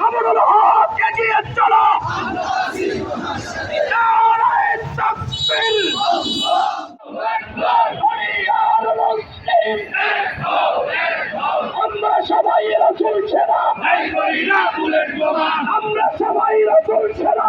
আমরুল হক এগিয়ে চলো আমরা সবাই রাসূল ছেড়া আমরা সবাই রাসূল ছেড়া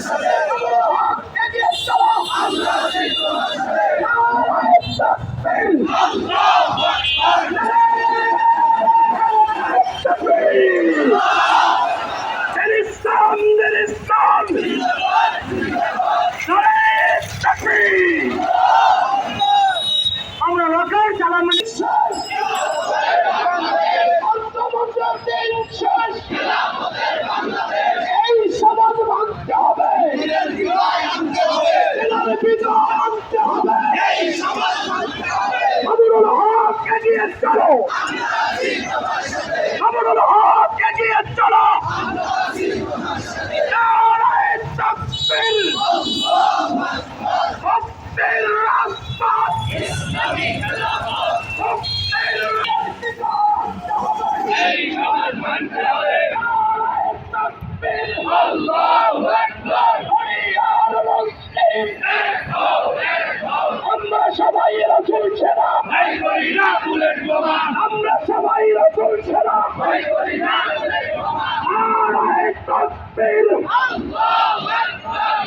Islam, এগিয়ে চলো। আমরুল হক এগিয়ে চলো। নারায়ণ তাকবীর রাজপথ মুক্তির নারায়ে তাকবীর আল্লাহু আকবার দুনিয়ার মুসলিম আমরা সবাই রাসূল ছেড়া আমরা সবাই রাসূল ছেড়া নারায়ে তাকবীর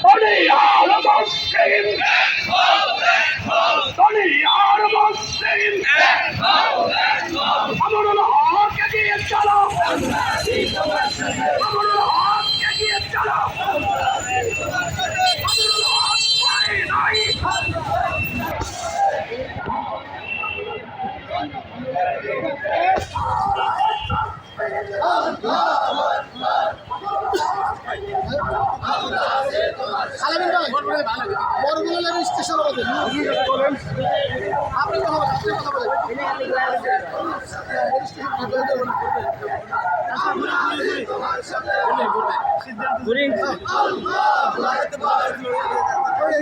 দুনিয়ার মুসলিম দুনিয়ার মুসলিম আমরুল হক এগিয়ে চলো আমরুল হক এগিয়ে চলো আমরুল হক পায় নাই বড়গুলো স্টেশন আমাদের আপনি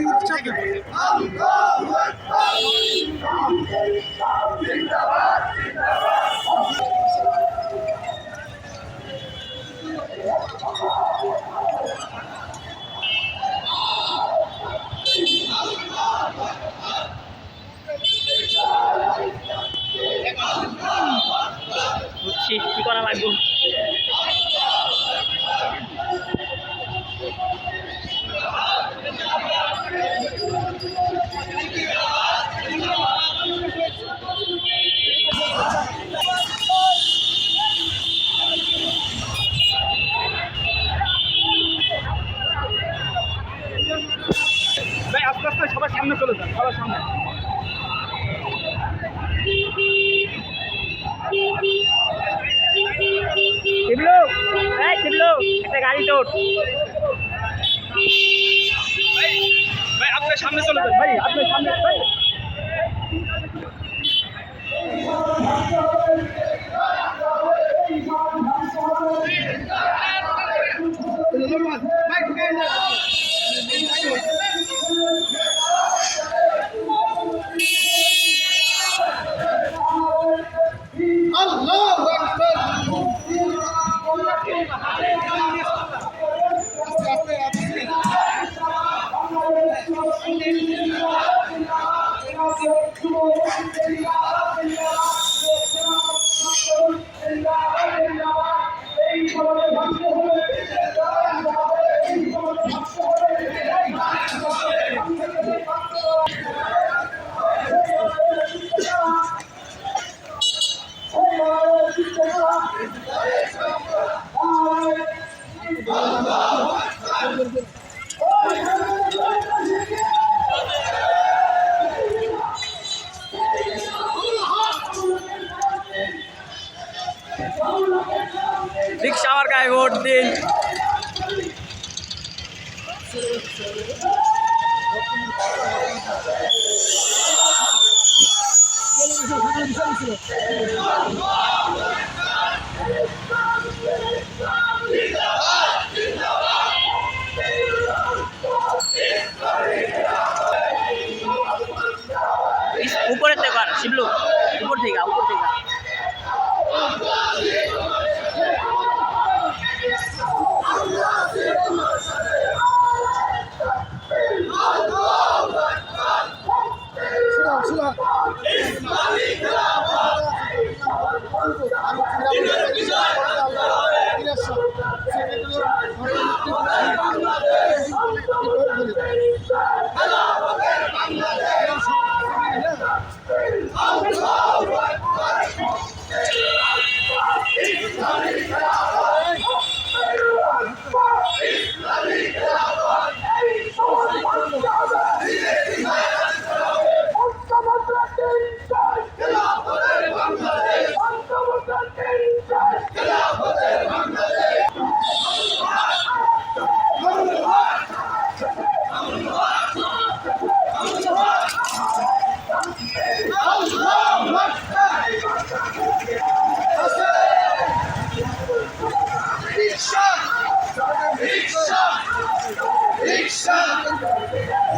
বুঝছি gente ficou na lagoa. গাড়িতে গাড়ি তোর। ভাই আপনার সামনে চলে যান। ভাই আপনার সামনে ভাই। আল্লাহু আকবার আস্তে আস্তে আস্তে উপরে থেকে শিবলু উপর থেকে উপর থেকে। শুনুন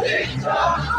Victor!